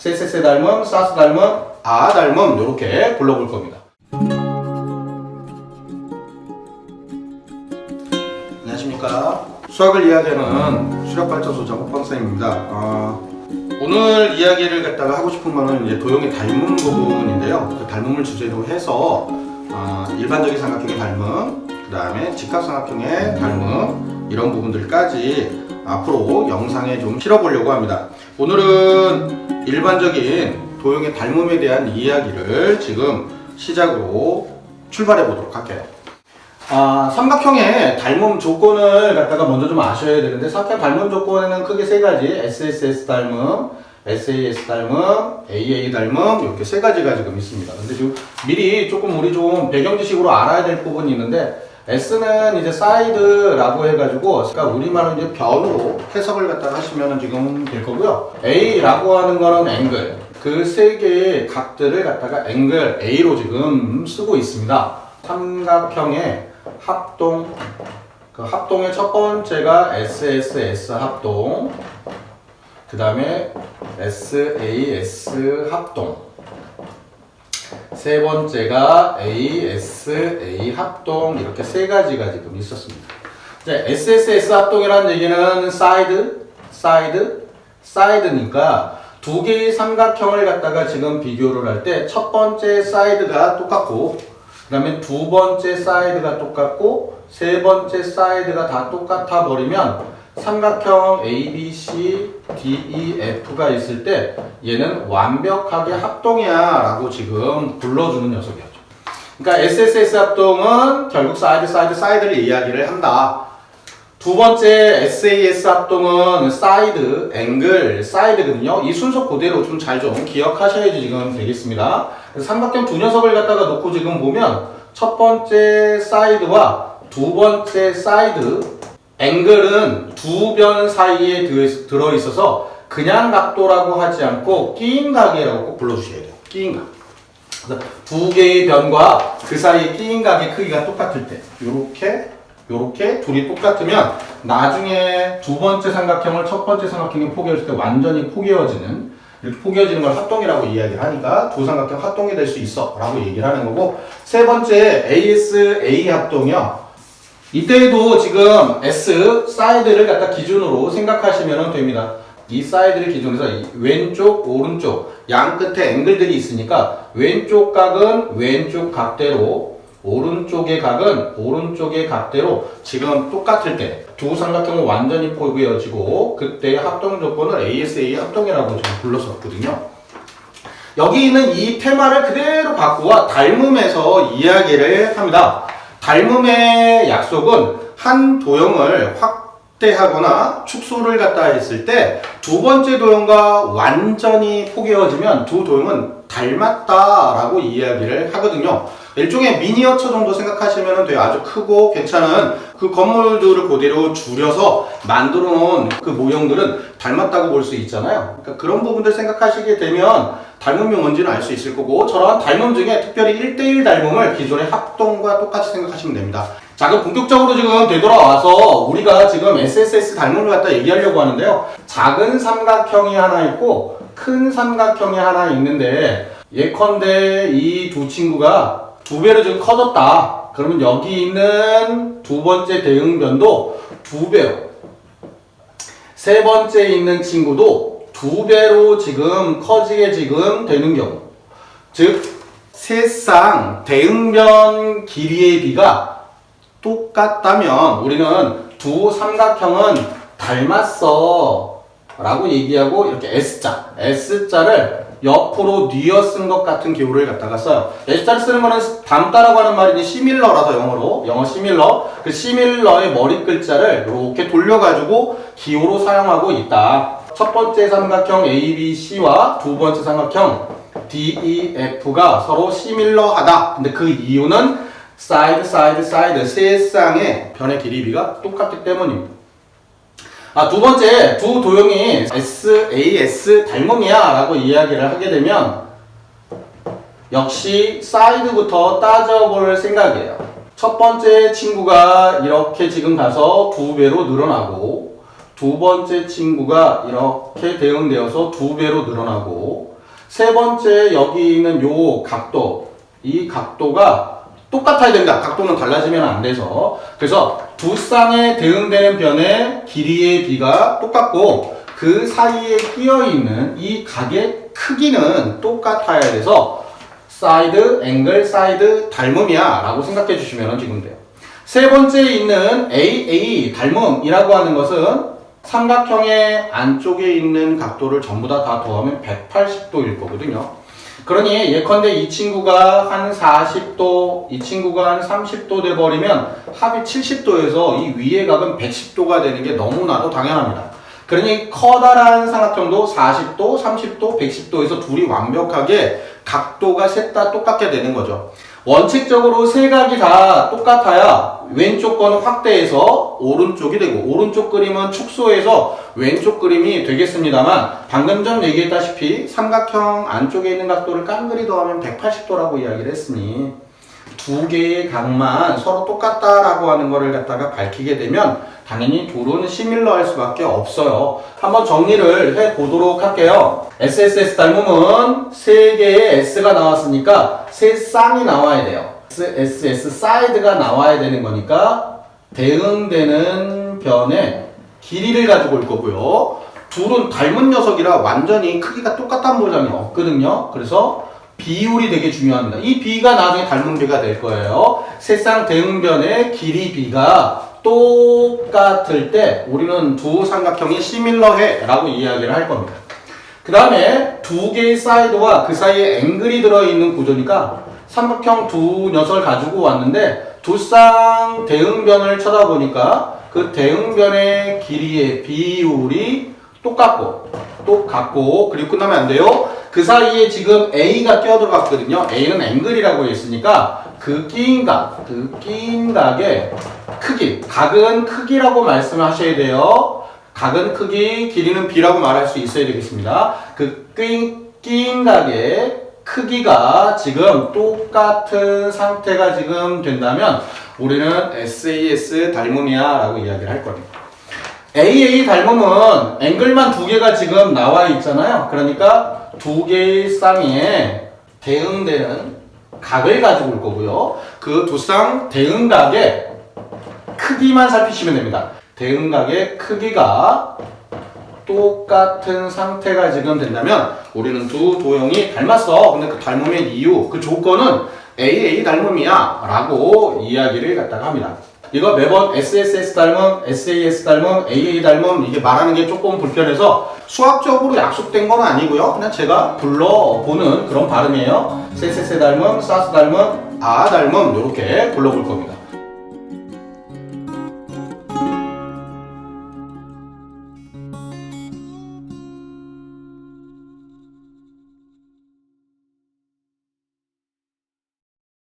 세세세 닮음, 사스 닮음, 아 닮음 이렇게 불러볼 겁니다. 안녕하십니까. 수학을 이야기하는 수력발전소 작업방쌤입니다. 어, 오늘 이야기를 갖다가 하고 싶은 거는 이제 도형의 닮음 부분인데요. 그 닮음을 주제로 해서 어, 일반적인 삼각형의 닮음, 그 다음에 직각삼각형의 닮음 이런 부분들까지 앞으로 영상에 좀 실어보려고 합니다. 오늘은 일반적인 도형의 닮음에 대한 이야기를 지금 시작으로 출발해 보도록 할게요. 아, 삼각형의 닮음 조건을 갖다가 먼저 좀 아셔야 되는데 삼각형 닮음 조건에는 크게 세 가지 SSS 닮음, SAS 닮음, AA 닮음 이렇게 세 가지가 지금 있습니다. 근데 지금 미리 조금 우리 좀 배경 지식으로 알아야 될 부분이 있는데 S는 이제 사이드라고 해가지고 그러니까 우리말로 이제 변으로 해석을 갖다가 하시면 지금 될 거고요. A라고 하는 거는 앵글 그 세 개의 각들을 갖다가 앵글 A로 지금 쓰고 있습니다. 삼각형의 합동 그 합동의 첫 번째가 SSS 합동 그 다음에 SAS 합동 세 번째가 ASA 합동 이렇게 세 가지가 지금 있었습니다. 이제 SSS 합동이라는 얘기는 사이드, 사이드, 사이드니까 두 개의 삼각형을 갖다가 지금 비교를 할 때 첫 번째 사이드가 똑같고 그 다음에 두 번째 사이드가 똑같고 세 번째 사이드가 다 똑같아 버리면 삼각형 ABC, DEF가 있을 때 얘는 완벽하게 합동이야 라고 지금 불러주는 녀석이었죠. 그러니까 SSS 합동은 결국 사이드, 사이드, 사이드를 이야기를 한다. 두 번째 SAS 합동은 사이드, 앵글, 사이드거든요. 이 순서 그대로 좀 잘좀 기억하셔야지 지금 되겠습니다. 삼각형 두 녀석을 갖다가 놓고 지금 보면 첫 번째 사이드와 두 번째 사이드, 앵글은 두 변 사이에 들- 들어있어서 그냥 각도라고 하지 않고 끼인 각이라고 꼭 불러주셔야 돼요. 끼인 각. 그래서 두 개의 변과 그 사이의 끼인 각의 크기가 똑같을 때 요렇게 요렇게 둘이 똑같으면 나중에 두 번째 삼각형을 첫 번째 삼각형에 포개했을 때 완전히 포개어지는 이렇게 포개어지는 걸 합동이라고 이야기를 하니까 두 삼각형 합동이 될 수 있어 라고 얘기를 하는 거고 세 번째 ASA 합동이요 이때에도 지금 S 사이드를 갖다 기준으로 생각하시면 됩니다. 이 사이드를 기준으로 해서 이 왼쪽, 오른쪽 양 끝에 앵글들이 있으니까 왼쪽 각은 왼쪽 각대로 오른쪽의 각은 오른쪽의 각대로 지금 똑같을 때 두 삼각형은 완전히 포개어지고 그때 합동 조건을 ASA 합동이라고 지금 불렀었거든요. 여기 있는 이 테마를 그대로 갖고 와 닮음에서 이야기를 합니다. 닮음의 약속은 한 도형을 확대하거나 축소를 갖다 했을 때 두 번째 도형과 완전히 포개어지면 두 도형은 닮았다라고 이야기를 하거든요. 일종의 미니어처 정도 생각하시면 돼요. 아주 크고 괜찮은 그 건물들을 그대로 줄여서 만들어 놓은 그 모형들은 닮았다고 볼 수 있잖아요. 그러니까 그런 부분들 생각하시게 되면 닮음이 뭔지는 알 수 있을 거고 저런 닮음 중에 특별히 1대1 닮음을 기존의 합동과 똑같이 생각하시면 됩니다. 자 그럼 본격적으로 지금 되돌아와서 우리가 지금 SSS 닮음을 갖다 얘기하려고 하는데요. 작은 삼각형이 하나 있고 큰 삼각형이 하나 있는데 예컨대 이 두 친구가 두 배로 지금 커졌다. 그러면 여기 있는 두 번째 대응변도 두 배로 세 번째 있는 친구도 두 배로 지금 커지게 지금 되는 경우. 즉, 세쌍 대응변 길이의 비가 똑같다면 우리는 두 삼각형은 닮았어. 라고 얘기하고 이렇게 S자, S자를 옆으로 뉘어 쓴 것 같은 기호를 갖다가 써요. S자를 쓰는 거는 닮다라고 하는 말이 시밀러라서 영어로, 영어 시밀러. 그 시밀러의 머리 글자를 이렇게 돌려가지고 기호로 사용하고 있다. 첫 번째 삼각형 ABC와 두 번째 삼각형 DEF가 서로 시밀러하다. 근데 그 이유는 사이드, 사이드, 사이드 세 쌍의 변의 길이비가 똑같기 때문입니다. 아, 두 번째, 두 도형이 SAS 닮음이야 라고 이야기를 하게 되면 역시 사이드부터 따져볼 생각이에요. 첫 번째 친구가 이렇게 지금 가서 두 배로 늘어나고 두 번째 친구가 이렇게 대응되어서 두 배로 늘어나고 세 번째 여기 있는 요 각도 이 각도가 똑같아야 된다. 각도는 달라지면 안 돼서 그래서 두 쌍에 대응되는 변의 길이의 비가 똑같고 그 사이에 끼어 있는 이 각의 크기는 똑같아야 돼서 사이드 앵글 사이드 닮음이야 라고 생각해 주시면 지금 돼요. 세 번째 있는 AA 닮음이라고 하는 것은 삼각형의 안쪽에 있는 각도를 전부 다, 다 더하면 180도일 거거든요. 그러니 예컨대 이 친구가 한 40도, 이 친구가 한 30도 돼버리면 합이 70도에서 이 위의 각은 110도가 되는 게 너무나도 당연합니다. 그러니 커다란 삼각형도 40도, 30도, 110도에서 둘이 완벽하게 각도가 셋 다 똑같게 되는 거죠. 원칙적으로 세 각이 다 똑같아야 왼쪽 거는 확대해서 오른쪽이 되고 오른쪽 그림은 축소해서 왼쪽 그림이 되겠습니다만 방금 전 얘기했다시피 삼각형 안쪽에 있는 각도를 깡그리 더하면 180도라고 이야기를 했으니 두 개의 각만 서로 똑같다라고 하는 거를 갖다가 밝히게 되면 당연히 둘은 시밀러 할 수밖에 없어요. 한번 정리를 해 보도록 할게요. SSS 닮음은 세 개의 S가 나왔으니까 세 쌍이 나와야 돼요. SSS 사이드가 나와야 되는 거니까 대응되는 변의 길이를 가지고 올 거고요. 둘은 닮은 녀석이라 완전히 크기가 똑같다는 보장이 없거든요. 그래서 비율이 되게 중요합니다. 이 비가 나중에 닮은 비가 될 거예요. 세쌍 대응변의 길이 비가 똑같을 때 우리는 두 삼각형이 시밀러해 라고 이야기를 할 겁니다. 그 다음에 두 개의 사이드와 그 사이에 앵글이 들어있는 구조니까 삼각형 두 녀석을 가지고 왔는데 두 쌍 대응변을 쳐다보니까 그 대응변의 길이의 비율이 똑같고 똑같고 그리고 끝나면 안 돼요. 그 사이에 지금 A가 끼어들어갔거든요. A는 앵글이라고 했으니까 그 끼인 각, 그 끼인 각의 크기, 각은 크기라고 말씀하셔야 돼요. 각은 크기, 길이는 B라고 말할 수 있어야 되겠습니다. 그 끼인, 끼인 각의 크기가 지금 똑같은 상태가 지금 된다면 우리는 SAS 닮음이야 라고 이야기를 할 겁니다. AA 닮음은 앵글만 두 개가 지금 나와 있잖아요. 그러니까 두 개의 쌍에 대응되는 각을 가지고 올 거고요. 그 두 쌍 대응각의 크기만 살피시면 됩니다. 대응각의 크기가 똑같은 상태가 지금 된다면 우리는 두 도형이 닮았어. 근데 그 닮음의 이유, 그 조건은 AA 닮음이야 라고 이야기를 갖다가 합니다. 이거 매번 SSS 닮음, SAS 닮음, AA 닮음 이게 말하는 게 조금 불편해서 수학적으로 약속된 건 아니고요. 그냥 제가 불러보는 그런 발음이에요. SSS 닮음, SAS 닮음, 아 닮음 이렇게 불러볼 겁니다.